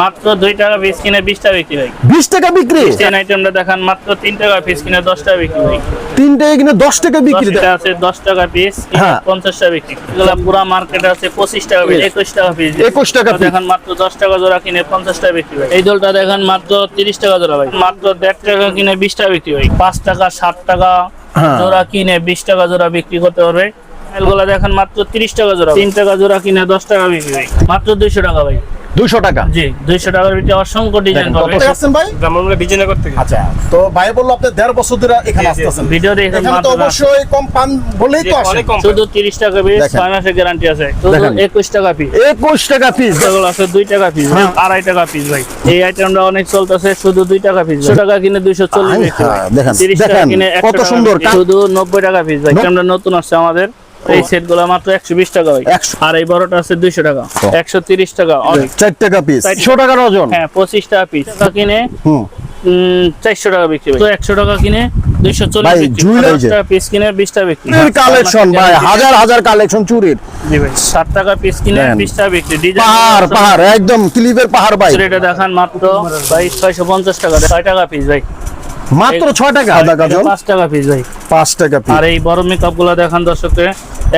মাত্র দুই টাকা পিস কিনে বিশ টাকা বিক্রি হয়। বিশ টাকা বিক্রি? চেন আইটেমটা দেখান মাত্র তিন টাকা পিস কিনে দশ টাকা বিক্রি হয়। তিন টাকা কিনে দশ টাকা বিক্রি দশটা আছে দশ টাকা পিস। পঞ্চাশ টাকা বিক্রি। এগুলা পুরা মার্কেটে আছে পঁচিশ টাকা পিস একুশ টাকা পিস 21 টাকা দেখেন মাত্র দশ টাকা জোড়া কিনে পঞ্চাশ টাকা বিক্রি হয়। এই দলটা দেখেন মাত্র তিরিশ টাকা জোড়া ভাই। মাত্র দেড় টাকা কিনে বিশ টাকা বিক্রি হয়। পাঁচ টাকা ষাট টাকা হ্যাঁ। জোড়া কিনে বিশ টাকা জোড়া বিক্রি করতে পারবে। এগুলা দেখেন মাত্র তিরিশ টাকা জোড়া। তিন টাকা জোড়া কিনে দশ টাকা বিক্রি হয়। মাত্র দুইশো টাকা ভাই। দুশো টাকা। জি দুইশো টাকার ভিতরে অসংখ্য ডিজাইন দেখেন, পাবে কত আছেন ভাই? ব্রাহ্মণবাড়িয়া বিজয়নগর থেকে। আচ্ছা তো ভাই বলল আপনি দেড় বছর ধরে এখানে। আসতেছেন। ভিডিও দেখে এখানে তো অবশ্যই কম পান বলেই তো কম শুধু তিরিশ টাকা পিস দেখেন। মাসের গ্যারান্টি আছে। শুধু দেখেন। একুশ টাকা পিস একুশ টাকা পিস এগুলো আছে দুই টাকা পিস হ্যাঁ। আড়াই টাকা পিস ভাই। এই আইটেমটা অনেক চলতেছে শুধু দুই টাকা পিস দুশো টাকা কিনে দুইশো চল্লিশ আয় বিক্রি হয়। হ্যাঁ, দেখেন, তিরিশ টাকা কিনে কত সুন্দর শুধু নব্বই টাকা পিস ভাই। আইটেমটা নতুন আসছে আমাদের। এই সেটগুলো মাত্র একশো বিশ টাকা ভাই। আর এই বড়টা আছে দুইশো টাকা। ও। একশো তিরিশ টাকা অনেক চার টাকা পিস চার- একশো টাকার ওজন? হ্যাঁ পঁচিশ টাকা পিস কিনে হুম। চারশো টাকা বিক্রি তো একশো টাকা কিনে দুইশো ভাই, চল্লিশ বিক্রি জুয়েলারি দশ যে। টাকা পিস কিনে বিশ টাকা বিক্রি কালেকশন ভাই হাজার হাজার কালেকশন চুরির। জি ভাই টাকা পিস কিনে দেন। বিশ টাকা বিক্রি। ডিজাইন পাহাড় পাহাড় একদম ক্লিপের পাহাড় ভাই। এটা দেখান মাত্র ভাই ছয়শো পঞ্চাশ টাকা। ছয় টাকা পিস ভাই। মাত্র ছয় টাকা। আধা এটা গাজন পাঁচ টাকা পিস ভাই। পাঁচ টাকা পিস আর এই বড় মেকআপগুলো দেখান দর্শককে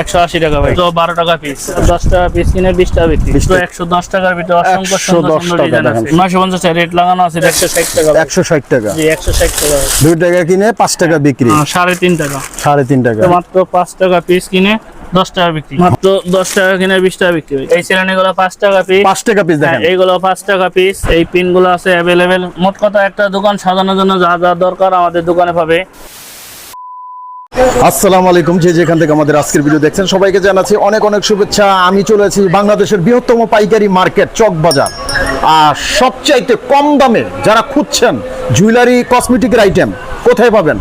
একশো আশি টাকা ভাই। তো বারো টাকা পিস দশ টাকা পিস কিনে বিশ টাকা বিক্রি। তো টাকা। একশো দশ টাকার ভিতরে অসংখ্য 110 সুন্দর সুন্দর টাকা ডিজাইন আছে। দেখেন। নয়শো পঞ্চাশ টাকা রেট লাগানো আছে একশো ষাট টাকা ভাই। একশো ষাট টাকা। জি একশো ষাট টাকা ভাই। দুই টাকা কিনে পাঁচ টাকা বিক্রি। আহ, সাড়ে তিন টাকা। সাড়ে তিন টাকা। মাত্র পাঁচ টাকা পিস কিনে দশ টাকা বিক্রি। মাত্র দশ টাকা কিনে বিশ টাকা বিক্রি এই শ্রেণি গুলো পাঁচ টাকা পিস পাঁচ টাকা পিস হ্যাঁ, দেখেন। এইগুলো পাঁচ টাকা পিস এই পিনগুলো আছে অ্যাভেলেবেল মোট কথা একটা দোকান সাজানোর জন্য যা যা দরকার আমাদের দোকানে পাবে। আসসালামু আলাইকুম। যে যেখান থেকে আমাদের আজকের ভিডিও দেখছেন সবাইকে জানাচ্ছি অনেক অনেক শুভেচ্ছা। আমি চলে আছি বাংলাদেশের বৃহত্তম পাইকারি মার্কেট চক বাজার আর সবচাইতে কম দামে যারা খুঁজছেন জুয়েলারি কসমেটিকের আইটেম কোথায় পাবেন?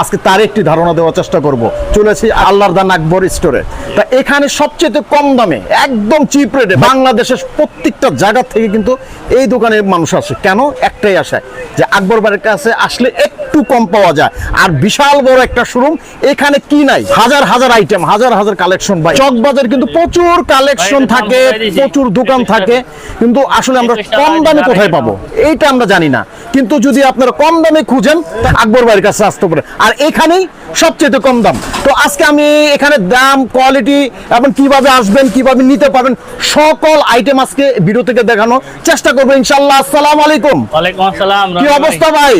আজকে তার একটি ধারণা দেওয়ার চেষ্টা করব। চলেছি আল্লাহর দান আকবর স্টোরে তা এখানে সবচেয়ে কম দামে, একদম চিপ রেটে বাংলাদেশের প্রত্যেকটা জায়গা থেকে কিন্তু এই দোকানে মানুষ আসে। কেন? একটাই আশায় যে আকবর বাড়ির কাছে আসলে একটু কম পাওয়া যায়। আর বিশাল বড় একটা শোরুম এখানে কি নাই? হাজার হাজার আইটেম হাজার হাজার কালেকশন ভাই। চক বাজার কিন্তু প্রচুর কালেকশন থাকে। প্রচুর দোকান থাকে। কিন্তু আসলে আমরা কম দামে কোথায় পাবো? এইটা আমরা জানি না। কিন্তু যদি আপনারা কম দামে খুঁজেন আকবর বাড়ির কাছে আসতে পারে। আর এখানেই সবচেয়ে কম দাম। তো আজকে আমি এখানে দাম কোয়ালিটি এবং কীভাবে আসবেন কীভাবে নিতে পারবেন সকল আইটেম আজকে ভিডিও থেকে দেখানো চেষ্টা করব ইনশাল্লাহ আসসালামু আলাইকুম। আসসালাম কি অবস্থা ভাই?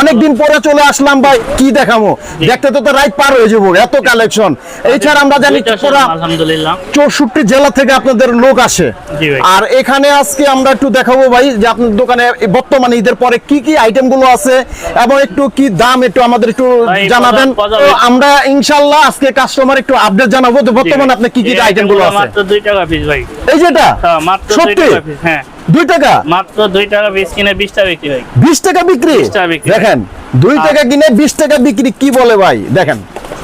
অনেকদিন পরে চলে আসলাম ভাই কি দেখাবো? দেখতে তো রাইট পার হয়ে যাব এত কালেকশন এছাড়া আমরা জানি চৌষট্টি জেলা থেকে আপনাদের লোক আসে। আর এখানে আজকে আমরা একটু দেখাবো ভাই যে আপনার দোকানে বর্তমানে ঈদের পরে কি কি আইটেমগুলো আছে এবং একটু কি দাম একটু আমাদের একটু ভাই, জানাবেন। আমরা ইনশাল্লাহ আজকে কাস্টমার একটু আপডেট জানাব তো বর্তমানে আপনি কি কি আইটেমগুলো আছে? মাত্র দুই টাকা পিস ভাই। এই যেটা হ্যাঁ, মাত্র দুই সত্যি? টাকা পিস হ্যাঁ। দুই টাকা? মাত্র দুই টাকা পিস কিনে বিশ টাকা বিক্রি ভাই। বিশ টাকা বিক্রি? 20 টাকা বিক্রি। দেখেন দুই আর- টাকা কিনে বিশ টাকা বিক্রি কি বলে ভাই? দেখেন।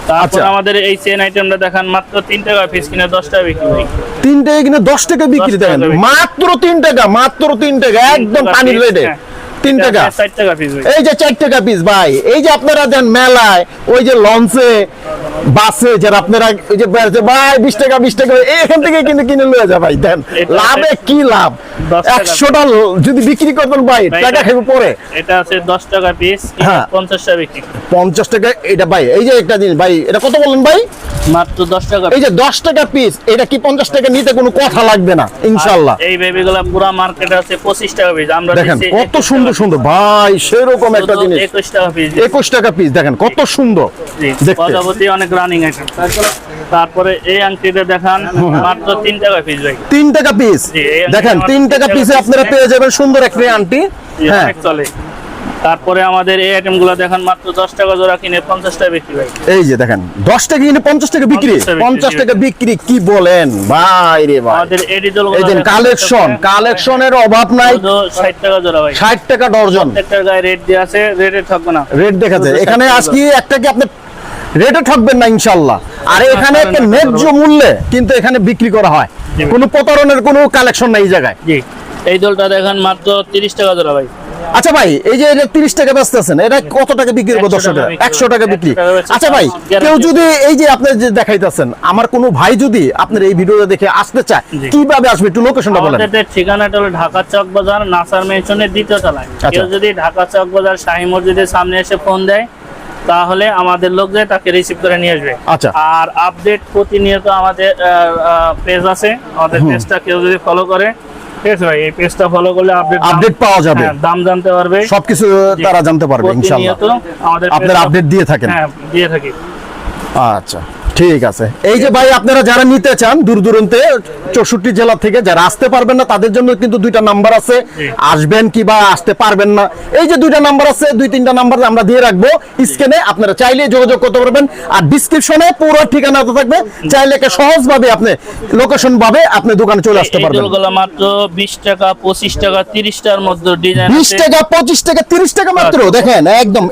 তারপর আচ্ছা। আমাদের এই চেন আইটেমটা দেখান মাত্র তিন টাকা পিস কিনে দশ টাকা বিক্রি ভাই। তিন টাকা কিনে দশ টাকা বিক্রি দেখেন। মাত্র তিন টাকা মাত্র তিন টাকা একদম পানির রেটে। তিন টাকা। টাকা পিস এই যে চার টাকা পিস ভাই এই যে আপনারা দেন মেলায় ওই যে লঞ্চে বাসে যারা আপনারা ওই যে ভাই বিশ টাকা বিশ টাকা এখান থেকে কিনে কিনে লয়ে যা ভাই দেন। লাভে কি লাভ? একশোটা যদি বিক্রি করবেন ভাই টাকা পরে। এটা আছে দশ টাকা পিস হ্যাঁ। পঞ্চাশ টাকা বিক্রি। পঞ্চাশ টাকা এটা ভাই এই যে একটা জিনিস ভাই এটা কত ভাই? মাত্র দশ টাকা এই যে দশ টাকা পিস এটা কি পঞ্চাশ টাকা নিতে কোনো কথা লাগবে না ইনশাল্লাহ। এই বেবি গুলা পুরা মার্কেটে আছে পঁচিশ টাকা পিস আমরা দেখেন কত সুন্দর সুন্দর। ভাই সেরকম একটা জিনিস। একুশ টাকা পিস একুশ টাকা পিস দেখেন কত সুন্দর। প্রজাপতি অনেক রানিং আইটেম তারপরে এই আংটিটা দেখান মাত্র তিন টাকা পিস ভাই। তিন টাকা পিস আংটি দেখেন তিন টাকা পিসে আপনারা পেয়ে যাবেন সুন্দর একটা আন্টি হ্যাঁ। চলে তারপরে আমাদের এই আইটেমগুলো দেখান মাত্র দশ টাকা জোড়া কিনে পঞ্চাশ টাকা বিক্রি ভাই এই যে দেখেন দশ টাকা কিনে পঞ্চাশ টাকা বিক্রি। 50 টাকা বিক্রি, কি বলেন? ভাই রে ভাই। আমাদের এডিজল এই যে কালেকশন কালেকশনের অভাব নাই। ষাট টাকা জোড়া ভাই। ষাট টাকা ডর্জন প্রত্যেকটার গায়ে রেট দিয়ে আছে রেটে থাকবে না। রেট দেখা যায় এখানে 60 আজকে একটা কি আপনি রেটে ঠকবেন না ইনশাল্লাহ আর এখানে একটা ন্যায্য মূল্যে কিন্তু এখানে বিক্রি করা হয়। কোনো প্রতারণের কোনো কালেকশন নাই এই জায়গায়। জি। এই দলটা দেখেন মাত্র তিরিশ টাকা জোড়া ভাই। আচ্ছা ভাই এই যে এটা তিরিশ টাকা ব্যস্ত আছেন এটা কত টাকা বিক্রি করব 100 দর্শক টাকা একশো টাকা বিক্রি। 100 টাকা বেচে আচ্ছা ভাই কেউ যদি এই যে আপনি যে দেখাইতেছেন আমার কোনো ভাই যদি আপনার এই ভিডিওটা দেখে আসতে চায় কীভাবে আসবে? একটু লোকেশনটা বলেন। ঠিকানাটা হলো ঢাকা চক বাজার নাসার মেনশনের দ্বিতীয় তলায়। আচ্ছা। কেউ যদি ঢাকা চক বাজার শাহী মসজিদের সামনে এসে ফোন দেয় তাহলে আমাদের লোক যায় তাকে রিসিভ করে নিয়ে আসবে। আচ্ছা। আর আপডেট প্রতিনিয়ত আমাদের পেজ আছে। আমাদের পেজটা কেউ যদি ফলো করে ঠিক ভাই এই পেজটা ফলো করলে আপডেট আপডেট পাওয়া যাবে। দাম জানতে পারবে। সবকিছু তারা জানতে পারবে আপনার আপডেট দিয়ে থাকেন। হ্যাঁ দিয়ে থাকি। আচ্ছা। ঠিক আছে। এই যে ভাই আপনারা যারা নিতে চান দূর দূরান্তে চৌষট্টি জেলা থেকে যারা আসতে পারবেন না তাদের জন্য কিন্তু দুইটা নাম্বার আছে। আসবেন কি বা আসতে পারবেন না। এই যে দুইটা নাম্বার আছে দুই তিনটা নাম্বার আমরা দিয়ে রাখব। স্ক্রিনে আপনারা চাইলে যোগাযোগ করতে পারবেন। আর ডিসক্রিপশনে পুরো ঠিকানা তো থাকবে। চাইলে একে সহজভাবে আপনি লোকেশন ভাবে আপনি দোকানে চলে আসতে পারবেন। দোলগুলো মাত্র বিশ টাকা পঁচিশ টাকা তিরিশটার মধ্যে ডিজাইন বিশ টাকা পঁচিশ টাকা তিরিশ টাকা মাত্র দেখেন একদম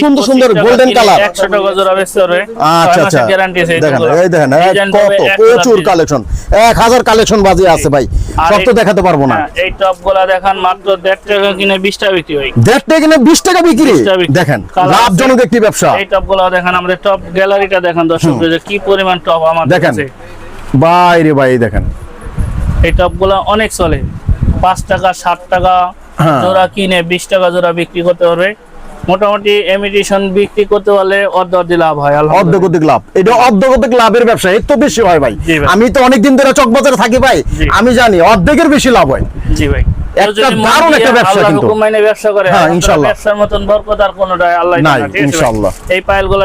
সুন্দর সুন্দর গোল্ডেন কালার একশো টাকা জোড়া বেচতে পারবে আচ্ছা আচ্ছা। গ্যারান্টি আছে। এই দেখেন দোলগুলো। এই দেখেন এক Design কত প্রচুর কালেকশন এক হাজার কালেকশন বাজে আছে ভাই সব তো দেখাতে পারব না। হ্যাঁ, এই টপগুলা দেখান মাত্র দেড় টাকা কিনে বিশ টাকা বিক্রি হয়। দেড় টাকা কিনে বিশ টাকা বিক্রি? 20 টাকা বিক্রি। দেখেন লাভজনক একটি ব্যবসা। এই টপগুলা দেখান আমাদের টপ গ্যালারিটা দেখান দর্শক কি পরিমাণ টপ আমাদের দেখেন। বাইরে ভাই দেখেন। এই টপগুলা অনেক চলে। পাঁচ টাকা সাত টাকা হ্যাঁ। জোড়া কিনে বিশ টাকা জোড়া বিক্রি করতে পারবে। মোটামুটি বিক্রি করতে পারলে লাভ হয় লাভ। এটা লাভের ব্যবসা এর তো বেশি হয় ভাই। আমি তো অনেকদিন ধরে চকবাজারে থাকি ভাই। আমি জানি অর্ধেকের বেশি লাভ হয়। জি ভাই। হ্যাঁ। এই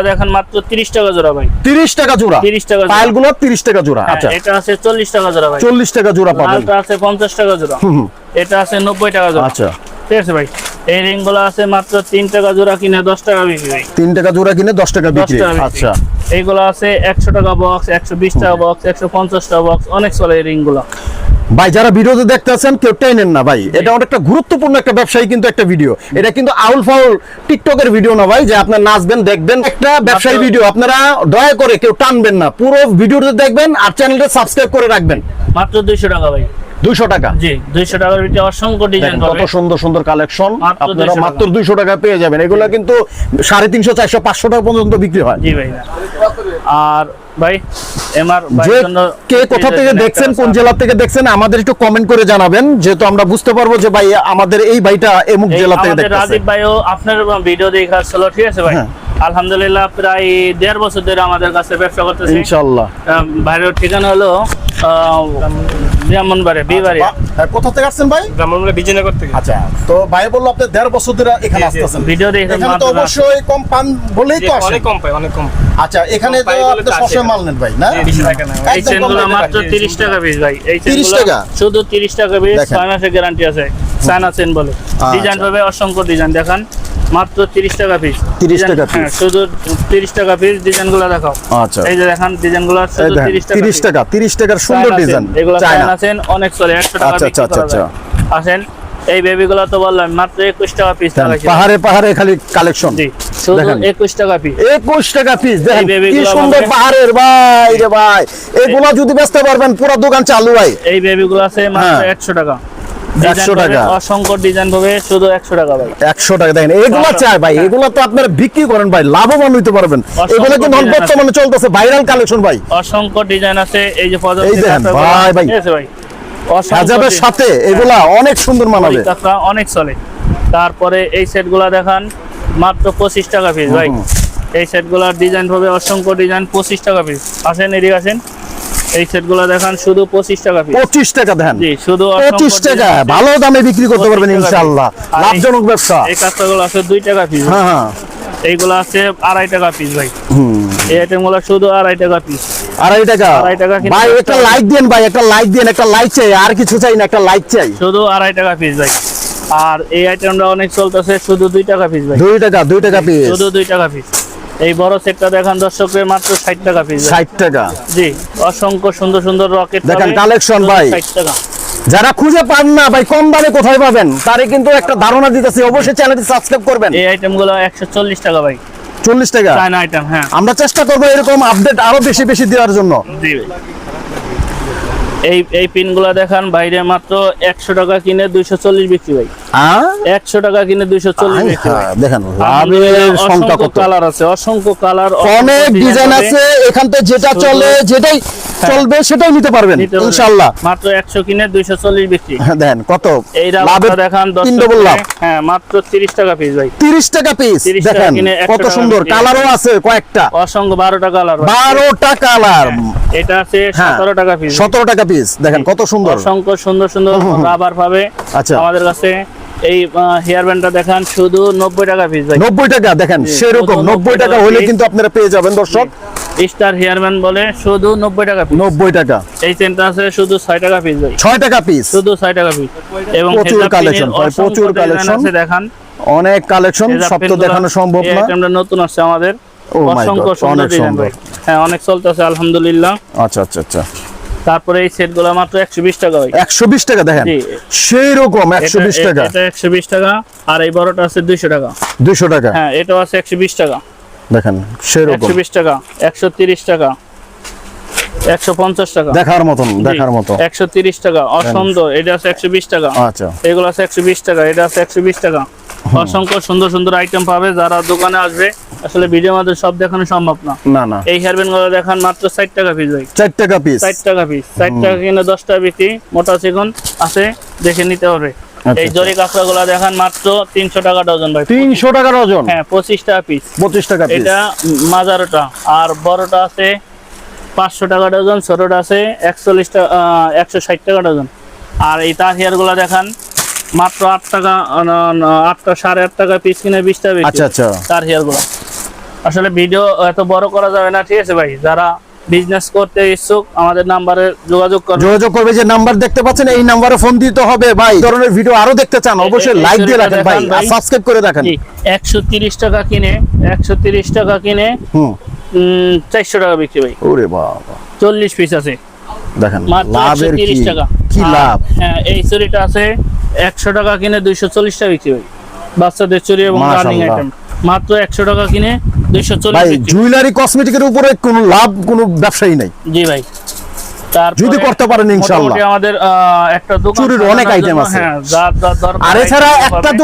দেখেন মাত্র 30 টাকা জোড়া ভাই। তিরিশ টাকা জোড়া। 30 টাকা। পায়েলগুলো তিরিশ টাকা জোড়া। হ্যাঁ, আচ্ছা। এটা আছে 40 টাকা জোড়া ভাই। চল্লিশ টাকা জোড়া পাবেন। লালটা আছে 50 টাকা জোড়া। এটা আছে 90 টাকা জোড়া। আচ্ছা। ঠিক আছে ভাই। এই রিংগুলো আছে মাত্র 3 টাকা জোড়া কিনে 10 টাকা বিক্রি। ভাই তিন টাকা জোড়া কিনে 10 টাকা বিক্রি। আচ্ছা। এইগুলো আছে 100 টাকা বক্স 120 টাকা বক্স 150 টাকা বক্স অনেক চলে এই রিংগুলো ভাই যারা ভিডিওতে দেখতে আছেন কেউ টেনেন না ভাই। এটা অনেকটা গুরুত্বপূর্ণ একটা ব্যবসায়ী কিন্তু একটা ভিডিও। এটা কিন্তু আউল ফাউল টিকটকের ভিডিও না ভাই যে আপনার নাচবেন দেখবেন একটা ব্যবসায়ী ভিডিও। আপনারা দয়া করে কেউ টানবেন না। পুরো ভিডিওতে দেখবেন আর চ্যানেলটা সাবস্ক্রাইব করে রাখবেন। মাত্র 200 টাকা ভাই। দুইশো টাকা। জি 200 টাকার ভিতরে অসংখ্য ডিজাইন কত সুন্দর সুন্দর কালেকশন। মাত্র আপনারা মাত্র দুইশো টাকা পেয়ে যাবেন। এগুলো কিন্তু সাড়ে তিনশো চারশো পাঁচশো টাকা পর্যন্ত বিক্রি হয়। জি ভাই। আর ভাই এমআর কে কোথা থেকে দেখছেন কোন জেলা থেকে দেখছেন আমাদের একটু কমেন্ট করে জানাবেন। যেহেতু আমরা বুঝতে পারব যে ভাই আমাদের এই ভাইটা এমুক জেলা থেকে দেখতেছে। রাজীব ভাইও আপনার ভিডিও দেখে ঠিক আছে ভাই? হ্যাঁ। আলহামদুলিল্লাহ প্রায় দেড় বছর ধরে আমাদের কাছে ব্যবসা করতেছি। ইনশাল্লাহ। আহ, ভাইয়ের ঠিকানা হলো ব্রাহ্মণবাড়ি বিবাড়ি হ্যাঁ, কোথা থেকে আসছেন ভাই? ব্রাহ্মণবাড়ি বিজয়নগর থেকে। আচ্ছা তো ভাই বলল আপনি দেড় বছর ধরে এখানে আসতেছেন। ভিডিও দেখে এখানে তো অবশ্যই কম পান বলেই তো আসেন। অনেক কম পাই অনেক কম আচ্ছা এখানে তো আপনি সবসময় মাল নেন ভাই না। এই চেনগুলো মাত্র 30 টাকা পিস ভাই। এই 30 টাকা? শুধু 30 টাকা পিস মাসের গ্যারান্টি আছে। চেন বলে। আচ্ছা। ডিজাইন পাবে অসংখ্য ডিজাইন দেখান। মাত্র 30 টাকা পিস 30 টাকা হ্যাঁ শুধু 30 টাকা পিস ডিজাইনগুলো দেখাও। আচ্ছা। এই যে দেখান ডিজাইনগুলো শুধু 30 টাকা তিরিশ piece। টাকা তিরিশ টাকার সুন্দর ডিজাইন এগুলো চায়না চেন অনেক চলে 100 টাকা আচ্ছা, আচ্ছা, করা আসেন এই বেবিগুলো তো বললাম মাত্র 21 টাকা পিস পাহাড়ে পাহাড়ে খালি কালেকশন জি শুধু 21 টাকা পিস একুশ টাকা পিস দেখেন কি গুলো সুন্দর পাহাড়ের ভাই রে ভাই। এগুলা যদি বেচতে পারবেন পুরো দোকান চালু ভাই। এই বেবিগুলো আছে মাত্র হ্যাঁ। 100 টাকা। 100 টাকা। অসংখ্য ডিজাইন পাবে শুধু 100 টাকা ভাই একশো টাকা দেখেন এগুলা চাই ভাই এগুলা তো আপনারা বিক্রি করেন ভাই লাভবান হইতে পারবেন। এগুলো কিন্তু design বর্তমানে চলতেছে ভাইরাল কালেকশন ভাই। অসংখ্য ডিজাইন আছে এই যে এই দেখেন, ভাই, ভাই। ভাই। অসংখ্য সাথে এগুলা অনেক সুন্দর মানাবে। অনেক চলে তারপরে এই সেটগুলা দেখান মাত্র পঁচিশ টাকা পিস ভাই। এই সেটগুলার ডিজাইন হবে অসংখ্য ডিজাইন পঁচিশ টাকা পিস আসেন এদিকে আসেন। এই সেটগুলা দেখান শুধু পঁচিশ টাকা পিস পঁচিশ টাকা দেন। জি শুধু টাকা ভালো দামে বিক্রি করতে পারবেন টাকা আর লাভজনক ব্যবসা। এই কাঁকড়াগুলো আছে দুই টাকা পিস হ্যাঁ হ্যাঁ। এইগুলো আছে আড়াই টাকা পিস ভাই। এই শুধু আড়াই টাকা পিস আড়াই টাকা? আড়াই টাকা ভাই একটা- একটা লাইক দেন ভাই একটা লাইক দেন একটা লাইক চাই আর কিছু চাই না একটা লাইক চাই। শুধু আড়াই টাকা পিস ভাই। আর এই আইটেমটা অনেক চলতেছে শুধু দুই টাকা পিস ভাই। দুই টাকা দুই টাকা পিস শুধু দুই টাকা পিস এই বড় সেটটা দেখেন দর্শকের মাত্র ষাট টাকা পিস ষাট টাকা। জি অসংখ্য সুন্দর সুন্দর রকেট দেখেন কালেকশন ভাই। ষাট টাকা। যারা খুঁজে পান না ভাই কম দামে কোথায় পাবেন? তারে কিন্তু একটা ধারণা দিতেছি। অবশ্যই চ্যানেলটি সাবস্ক্রাইব করবেন। এই আইটেমগুলো একশো চল্লিশ টাকা ভাই। চল্লিশ টাকা? চায়না আইটেম হ্যাঁ। আমরা চেষ্টা করব এরকম আপডেট আরও বেশি বেশি দেওয়ার জন্য। জি ভাই। এই এই পিনগুলো দেখান বাইরে মাত্র একশো টাকা কিনে দুইশো চল্লিশ বিক্রি ভাই? একশো টাকা কিনে দুইশো চল্লিশ আয় বিক্রি হয়। হায়, দেখেন লাভের সংখ্যা কত? কালার আছে অসংখ্য কালার অনেক ডিজাইন আছে। এখান থেকে যেটা চলে যেটাই চলবে সেটাই নিতে পারবেন ইনশাআল্লাহ। মাত্র একশো কিনে দুইশো চল্লিশ বিক্রি। দেন কত এই লাভের দেখান দশ তিন ডবল লাভ। হ্যাঁ মাত্র তিরিশ টাকা পিস ভাই। 30 টাকা পিস দেখেন কত সুন্দর কালারও আছে কয়েকটা। অসংখ্য বারোটা কালার বারোটা কালার এটা আছে হ্যাঁ সতেরো টাকা পিস সতেরো টাকা পিস দেখেন কত সুন্দর। অসংখ্য সুন্দর সুন্দর রাবার পাবে আচ্ছা। আমাদের কাছে। এই হেয়ার ব্যান্ডটা দেখান শুধু নব্বই টাকা পিস ভাই। নব্বই টাকা দেখেন সেরকম 90 টাকা হলে কিন্তু আপনারা পেয়ে যাবেন দর্শক। স্টার হেয়ার ব্যান্ড বলে শুধু নব্বই টাকা পিস নব্বই টাকা। এই চেনটা আছে শুধু ছয় টাকা পিস ভাই। ছয় টাকা পিস শুধু ছয় টাকা পিস এবং প্রচুর অসংখ্য প্রচুর collection। আছে দেখান। অনেক কালেকশন সব তো দেখানো সম্ভব না। নতুন আসছে আমাদের। Oh অসংখ্য অনেক সুন্দর। হ্যাঁ অনেক চলতেছে আলহামদুলিল্লাহ। আচ্ছা আচ্ছা আচ্ছা। তারপরে এই মাত্র একশো বিশ টাকা টাকা দেখেন। সেই রকম একশো এটা- বিশ টাকা। এটা টাকা আর এই বড়টা আছে দুইশো টাকা। দুইশো টাকা। হ্যাঁ আছে একশো বিশ টাকা। দেখেন সেই রকম একশো বিশ টাকা একশো তিরিশ টাকা একশো পঞ্চাশ টাকা। দেখার মতন দেখার মতো। একশো তিরিশ টাকা অসুন্দর। এটা আছে একশো বিশ টাকা। আচ্ছা। এগুলো আছে একশো বিশ টাকা এটা আছে একশো বিশ টাকা। অসংখ্য সুন্দর সুন্দর আইটেম পাবে যারা দোকানে আসবে আসলে ভিডিও মধ্যে সব দেখানো সম্ভব না। না না। এই হেয়ার ব্যান্ডগুলো দেখান মাত্র ষাট টাকা পিস ভাই। চার টাকা পিস ষাট টাকা পিস ষাট টাকা কিনে দশ টাকা বিক্রি মোটা চিকন আছে দেখে নিতে হবে। আচ্ছা, এই জরি কাঁকড়া গুলা দেখান মাত্র তিনশো টাকা ডজন ভাই। তিনশো টাকার ওজন হ্যাঁ পঁচিশ টাকা পিস পঁচিশ টাকা পিস এটা মাজারোটা আর বড়টা আছে পাঁচশো টাকা ডজন ছোটটা আছে একচল্লিশ টাকা একশো ষাট টাকা ডজন। আর এই তার হেয়ারগুলা দেখান মাত্র আট টাকা আটটা সাড়ে আট টাকা পিস কিনে বিশ টাকা আচ্ছা আচ্ছা। তার হেয়ারগুলো আসলে ভিডিও এত বড় করা যাবে না ঠিক আছে ভাই? যারা বিজনেস করতে ইচ্ছুক আমাদের নাম্বারে যোগাযোগ করবে যোগাযোগ করবে যে নাম্বার দেখতে পাচ্ছেন এই নাম্বারে ফোন দিতে হবে ভাই। ধরনের ভিডিও আরও দেখতে চান অবশ্যই লাইক দিয়ে রাখেন ভাই আর সাবস্ক্রাইব করে রাখেন। একশো তিরিশ টাকা কিনে একশো তিরিশ টাকা কিনে হুম। চারশো টাকা বিক্রি ভাই। ওরে বাবা। চল্লিশ পিস আছে। দেখেন লাভের কি টাকা। কি লাভ? হ্যাঁ এই চুরিটা আছে একশো টাকা কিনে দুইশো চল্লিশ টাকা বিক্রি ভাই। বাচ্চাদের চুরি এবং রানিং আইটেম মাত্র একশো টাকা কিনে ভাই জুয়েলারি কসমেটিকের উপরে কোনো লাভ কোনো ব্যবসায়ী নাই। জি ভাই। যদি করতে পারেন ইনশাআল্লাহ। আমাদের একটা দোকান চুরির অনেক সাজানোর আছে। হ্যাঁ যার যার দরকার আর এছাড়া একটা পাবে।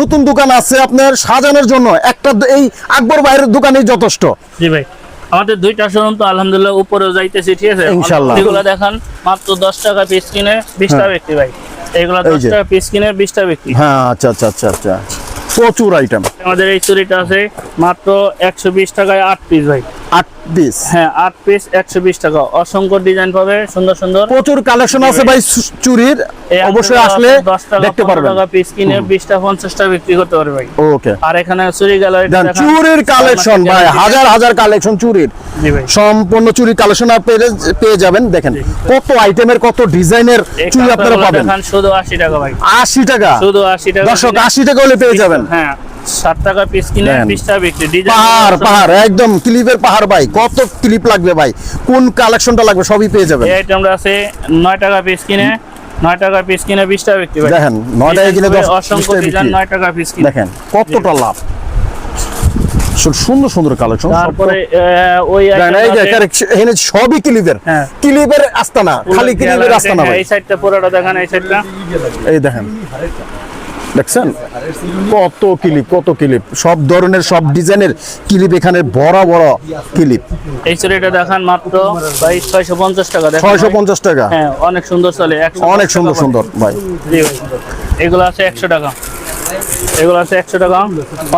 নতুন দোকান আছে আপনার সাজানোর জন্য। একটা এই আকবর বাইরের দোকানেই যথেষ্ট। জি ভাই। আমাদের দুইটা শোরুম তো আলহামদুলিল্লাহ উপরেও যাইতেছি ঠিক আছে? ইনশাআল্লাহ। এগুলো দেখান মাত্র দশ টাকা পিস কিনে বিশ টাকা বিক্রি ভাই। এগুলো। টাকা পিস কিনে বিশ টাকা বিক্রি। হ্যাঁ আচ্ছা আচ্ছা আচ্ছা আচ্ছা। প্রচুর আইটেম আমাদের এই চুরিটা আছে মাত্র একশো বিশ টাকায় আট পিস ভাই। আট পিস হ্যাঁ আট পিস একশো বিশ টাকা। অসংখ্য ডিজাইন পাবে সুন্দর সুন্দর। প্রচুর কালেকশন আছে ভাই চুরির। অবশ্যই আসলে দেখতে পারবেন। টাকা পিস কিনে বিশটা পঞ্চাশটা বিক্রি করতে পারবে ভাই। ওকে আর এখানে চুরি গ্যালারি চুরির কালেকশন ভাই হাজার হাজার কালেকশন চুরির। সম্পূর্ণ চুরি কালেকশন পেয়ে পেয়ে যাবেন দেখেন। কত আইটেমের কত ডিজাইনের চুরি আপনারা পাবেন। শুধু আশি টাকা ভাই। আশি টাকা। শুধু আশি টাকা দর্শক আশি টাকা হলে পেয়ে যাবেন। হ্যাঁ। ষাট টাকা পিস কিনে বিক্রি। পাহাড় পাহাড় একদম ক্লিপের পাহাড় ভাই। কত ক্লিপ লাগবে ভাই? কোন কালেকশনটা লাগবে সবই পেয়ে যাবেন। এই আইটেমটা আছে নয় টাকা পিস কিনে নয় টাকা পিস কিনে বিশ টাকা বিক্রি দেখেন নয় টাকা কিনে অসংখ্য ডিজাইন। নয় টাকা পিস কিনে। দেখেন কতটা লাভ। সুন্দর সুন্দর কালেকশন। তারপরে ওই এখানে সবই ক্লিপের। হ্যাঁ। ক্লিপের আস্তানা খালি ক্লিপের আস্তানা হ্যাঁ, ভাই। এই সাইডটা পুরোটা দেখেন এই সাইডটা এই দেখেন। দেখছেন? কত ক্লিপ কত ক্লিপ? সব ধরনের সব ডিজাইনের ক্লিপ এখানে বড় বড় ক্লিপ। এই চুরিটা দেখান মাত্র ভাই ছয়শো পঞ্চাশ টাকা দেখেন ছয়শো ভাই। পঞ্চাশ টাকা। হ্যাঁ অনেক সুন্দর চলে 150 অনেক সুন্দর সুন্দর ভাই। এগুলো আছে একশো টাকা। এগুলো আছে একশো টাকা।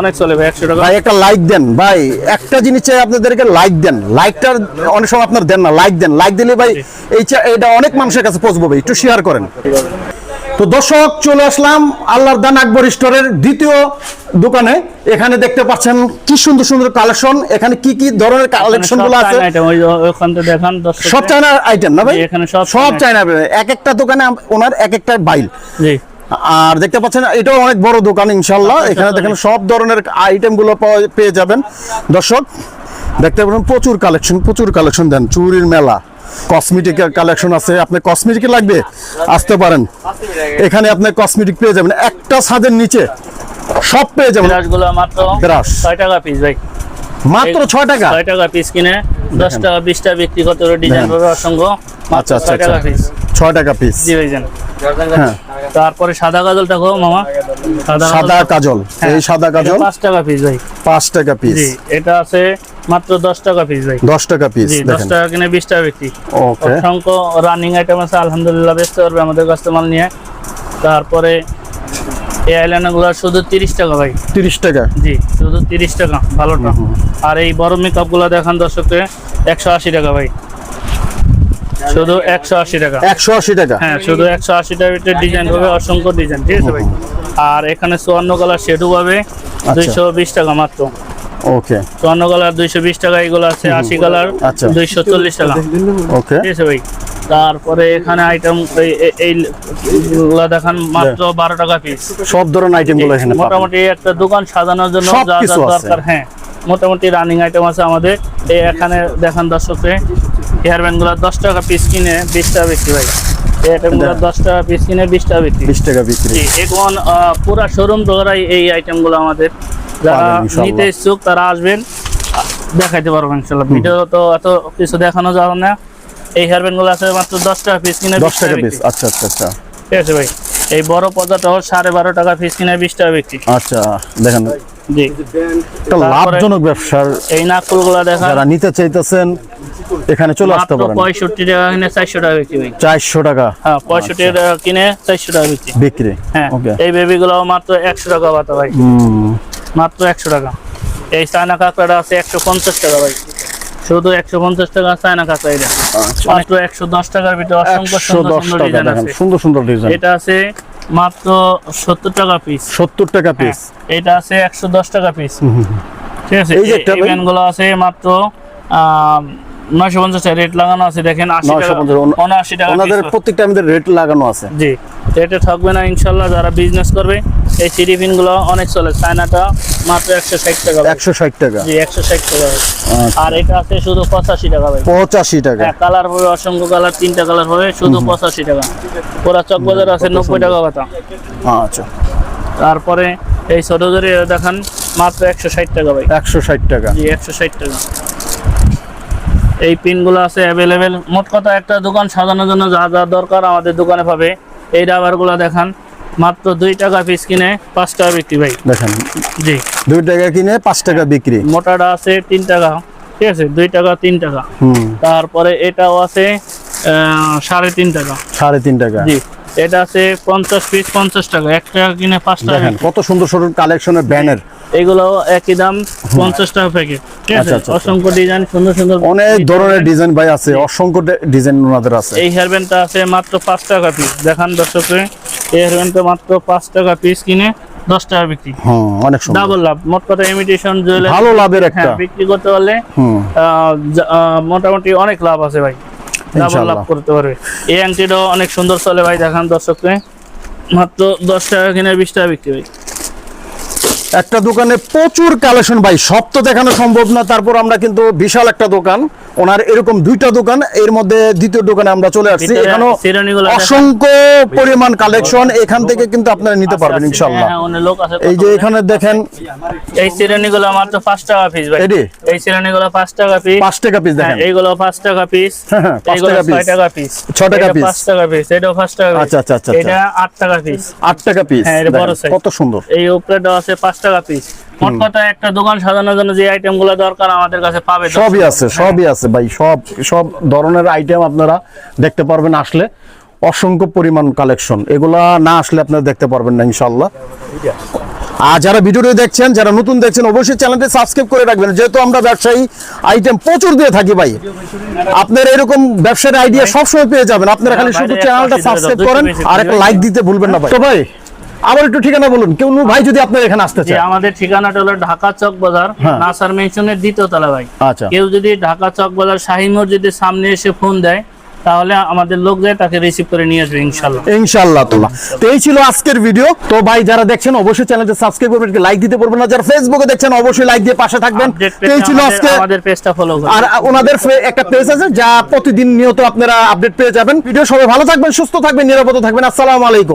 অনেক চলে ভাই একশো টাকা। ভাই একটা লাইক দেন ভাই। একটা জিনিস চাই আপনাদেরকে লাইক দেন। লাইকটা অনেক সময় আপনার দেন না লাইক দেন। লাইক দিলে ভাই এই এটা অনেক মানুষের কাছে পৌঁছবো ভাই। একটু শেয়ার করেন। তো দর্শক চলে আসলাম আল্লাহর দান আকবর স্টোরের দ্বিতীয় দোকানে। এখানে দেখতে পাচ্ছেন কি সুন্দর সুন্দর কালেকশন। এখানে কি কি ধরনের কালেকশনগুলো আছে? সব চায়না আইটেম না ভাই? এখানে সব চায়না এক একটা দোকানে ওনার এক একটা বাইল। জি। আর দেখতে পাচ্ছেন এটাও অনেক বড় দোকান ইনশাল্লাহ এখানে দেখেন সব ধরনের আইটেমগুলো পেয়ে যাবেন। দর্শক দেখতে পাবেন প্রচুর কালেকশন প্রচুর কালেকশন দেন। চুরির মেলা। কসমেটিকের কালেকশন আছে। আপনি কসমেটিক লাগবে? আসতে পারেন। এখানে আপনি কসমেটিক পেয়ে যাবেন। একটা ছাদের নিচে সব পেয়ে যাবেন। ব্রাশ। ছয় টাকা পিস ভাই। মাত্র ছয় টাকা? ছয় টাকা পিস কিনে দশ টাকা বিশ টাকা বিক্রি করতে পারে। ডিজাইন। পাবে অসংখ্য। আচ্ছা আচ্ছা টাকা আচ্ছা। পিস ছয় টাকা পিস জি ভাইজান। হ্যাঁ। তারপরে সাদা গাজলটা কো মামা। সাদা সাদা কাজল। হ্যাঁ, এই সাদা কাজল? পাঁচ টাকা পিস ভাই। পাঁচ টাকা পিস জি এটা আছে মাত্র দশ টাকা পিস ভাই। দশ টাকা পিস জি দশ দেখেন। টাকা কিনে বিশ টাকা বিক্রি। ওকে অসংখ্য রানিং আইটেম আছে আলহামদুলিল্লাহ বেচতে পারবে আমাদের মাল নিয়ে। তারপরে এই আইল্যান্ডগুলো শুধু তিরিশ টাকা ভাই। তিরিশ টাকা। জি শুধু তিরিশ টাকা ভালোটা। আর এই বড় মেকআপগুলো দেখান দর্শককে একশো আশি টাকা ভাই। শুধু একশো আশি টাকা। একশো আশি টাকা। হ্যাঁ শুধু একশো আশি টাকা ডিজাইন হবে অসংখ্য ডিজাইন ঠিক আছে ভাই? আর এখানে চুয়ান্ন কালার শেডু পাবে দুইশো বিশ টাকা মাত্র। ওকে চুয়ান্ন কালার দুইশো বিশ টাকা এগুলো আছে আশি কালার আচ্ছা। দুইশো চল্লিশ টাকা। ওকে ঠিক আছে ভাই? তারপরে এখানে আইটেম এইগুলা দেখান মাত্র বারো টাকা পিস সব ধরনের আইটেমগুলো এখানে। মোটামুটি একটা দোকান সাজানোর জন্য যা যা দরকার হ্যাঁ। মোটামুটি রানিং আইটেম আছে আমাদের। এই এখানে দেখান দর্শককে হেয়ার ব্যান্ডগুলো দশ টাকা পিস কিনে বিশ টাকা বিক্রি ভাই। এই আইটেমগুলো দশ টাকা পিস কিনে বিশ টাকা বিক্রি। বিশ টাকা বিক্রি। জি এখন পুরা শোরুম ধরাই এই আইটেমগুলো আমাদের। যারা। নিতে ইচ্ছুক তারা আসবেন। দেখাইতে পারব ইনশাল্লাহ ভিডিও তো এত কিছু দেখানো যাবে না। এই হেয়ারগুলো আছে মাত্র দশ টাকা পিস কিনে দশ টাকা পিস আচ্ছা আচ্ছা আচ্ছা। ঠিক আছে ভাই। এই বড় পর্দাটাও সাড়ে বারো টাকা পিস কিনে বিশ টাকা বিক্রি। আচ্ছা দেখেন। জি। লাভজনক ব্যবসার এই নাকফুলগুলা দেখা যারা নিতে চাইতেছেন এখানে চলে আসতে পারেন। পঁয়ষট্টি টাকা কিনে চারশো টাকা বিক্রি ভাই। চারশো টাকা। হ্যাঁ পঁয়ষট্টি টাকা কিনে চারশো টাকা বিক্রি। বিক্রি। হ্যাঁ এই বেবি গুলো মাত্র একশো টাকা বাতা ভাই। হুম। মাত্র একশো টাকা। এই চায়না কাঁকড়াটা আছে একশো পঞ্চাশ টাকা ভাই। শুধু একশো পঞ্চাশ টাকা চায়না কাঁকড়া এটা। মাত্র একশো দশ টাকার ভিতরে অসংখ্য সুন্দর সুন্দর টাকা ডিজাইন আছে। সুন্দর সুন্দর ডিজাইন এটা আছে মাত্র সত্তর টাকা পিস সত্তর টাকা পিস এটা আছে একশো দশ টাকা পিস ঠিক আছে? এই যে একটা ভাই- গুলো আছে মাত্র নয়শো পঞ্চাশ টাকা। রেট লাগানো আছে দেখেন আশি টাকা 950 উনআশি টাকা ওনাদের প্রত্যেকটা আমাদের রেট লাগানো আছে। জি রেটে থাকবে না ইনশাল্লাহ যারা বিজনেস করবে এই সিডি গুলো অনেক চলে চায়নাটা মাত্র একশো ষাট টাকা একশো ষাট টাকা। জি একশো ষাট টাকা আচ্ছা। আর এটা আছে শুধু পঁচাশি টাকা ভাই। পঁচাশি টাকা। হ্যাঁ কালার হবে অসংখ্য কালার তিনটা কালার হবে শুধু পঁচাশি টাকা। পুরা চক বাজার আছে নব্বই টাকা কথা আচ্ছা। তারপরে এই ছোট ধরে দেখান মাত্র একশো ষাট টাকা ভাই। একশো ষাট টাকা। জি একশো ষাট টাকা। এই পিনগুলো আছে অ্যাভেলেবেল মোট কথা একটা দোকান সাজানোর জন্য যা যা দরকার আমাদের দোকানে পাবে। এই রাবারগুলো দেখান মাত্র দুই টাকা পিস কিনে পাঁচ টাকা বিক্রি ভাই। দেখেন। জি। দুই টাকা কিনে পাঁচ টাকা বিক্রি। মোটাটা আছে তিন টাকা ঠিক আছে? দুই টাকা তিন টাকা। হুম। তারপরে এটাও আছে সাড়ে তিন টাকা। সাড়ে তিন টাকা। জি। এটা আছে পঞ্চাশ পিস পঞ্চাশ টাকা। এক টাকা কিনে পাঁচ টাকা কত সুন্দর সুন্দর কালেকশনের ব্যানার এগুলো একই দাম পঞ্চাশ টাকা প্যাকেট ঠিক আছে? আচ্ছা, আচ্ছা, আচ্ছা। অসংখ্য ডিজাইন সুন্দর সুন্দর অনেক ধরনের ডিজাইন ভাই আছে অসংখ্য ডিজাইন ওনাদের আছে। এই হেয়ার ব্যান্ডটা আছে মাত্র পাঁচ টাকা পিস দেখান দর্শককে এই মাত্র পাঁচ টাকা পিস কিনে দশ টাকা বিক্রি। হুম অনেক ডাবল লাভ মোট কথা ইমিটেশন জুয়েলারি। ভালো লাভের একটা। হ্যাঁ বিক্রি করতে পারলে মোটামুটি অনেক লাভ আছে ভাই। ডাবল লাভ করতে পারবে। এই আংটিটাও অনেক সুন্দর চলে ভাই দেখান দর্শককে মাত্র দশ টাকা কিনে বিশ টাকা বিক্রি ভাই একটা দোকানে প্রচুর কালেকশন ভাই সব তো দেখানো সম্ভব না তারপর আমরা কিন্তু বিশাল একটা দোকান ওনার এরকম দুইটা দোকান এর মধ্যে দ্বিতীয় দোকানে আমরা চলে আসছি দেখান। অসংখ্য পরিমাণ কালেকশন এখান থেকে কিন্তু আপনারা নিতে পারবেন আছে, ইনশাল্লাহ হ্যাঁ, এই যে এখানে দেখেন এই শ্রেণীগুলো মাত্র পাঁচ টাকা পিস ভাই? এই শ্রেণীগুলো পাঁচ টাকা পিস পাঁচ টাকা পিস হ্যাঁ দেখেন এইগুলো পাঁচ টাকা পিস হ্যাঁ, হ্যাঁ, পাঁচ এইগুলো টাকা ছয় piece। টাকা পিস ছয় টাকা এটা piece। পাঁচ টাকা পিস এটাও পাঁচ টাকা piece। আচ্ছা, আচ্ছা, আচ্ছা, আচ্ছা। এটা আট টাকা পিস আট টাকা পিস হ্যাঁ, এটা বড় size। কত সুন্দর এই উপরেটা আছে পাঁচ টাকা পিস মোট কথা একটা দোকান সাজানোর জন্য যে আইটেম দরকার আমাদের কাছে পাবে সবই আছে সবই আছে ভাই সব সব ধরনের আইটেম আপনারা দেখতে পারবেন আসলে। অসংখ্য পরিমাণ কালেকশন এগুলা না আসলে আপনারা দেখতে পারবেন না ইনশাল্লাহ আর যারা ভিডিওটি দেখছেন যারা নতুন দেখছেন অবশ্যই চ্যানেলটি সাবস্ক্রাইব করে রাখবেন। যেহেতু আমরা ব্যবসায়ী আইটেম প্রচুর দিয়ে থাকি ভাই। আপনার এরকম ব্যবসার আইডিয়া সবসময় পেয়ে যাবেন। আপনারা খালি শুধু চ্যানেলটা সাবস্ক্রাইব করেন আর একটা লাইক দিতে ভুলবেন না ভাই। তো ভাই আবার একটু ঠিকানা বলুন। কেউ ভাই যদি আপনার এখানে আসতে চায়। আমাদের ঠিকানাটা হলো ঢাকা চক বাজার হ্যাঁ। নাসার মেনশনের দ্বিতীয় তলা ভাই। আচ্ছা। কেউ যদি ঢাকা চক বাজার শাহী মসজিদের সামনে এসে ফোন দেয় তাহলে আমাদের লোক যায় তাকে রিসিভ করে নিয়ে আসবে ইনশাল্লাহ। ইনশাআল্লাহ তোলা। তো এই ছিল আজকের ভিডিও তো ভাই যারা দেখছেন অবশ্যই চ্যানেলটা সাবস্ক্রাইব করবেন লাইক দিতে পারবেন না। যারা ফেসবুকে দেখছেন অবশ্যই লাইক দিয়ে পাশে থাকবেন। তো এই ছিল আজকে আমাদের পেজটা ফলো করুন। আর ওনাদের একটা পেজ আছে যা প্রতিদিন নিয়ত আপনারা আপডেট পেয়ে যাবেন। ভিডিও সবাই ভালো থাকবেন সুস্থ থাকবেন নিরাপদ থাকবেন। আসসালামু আলাইকুম।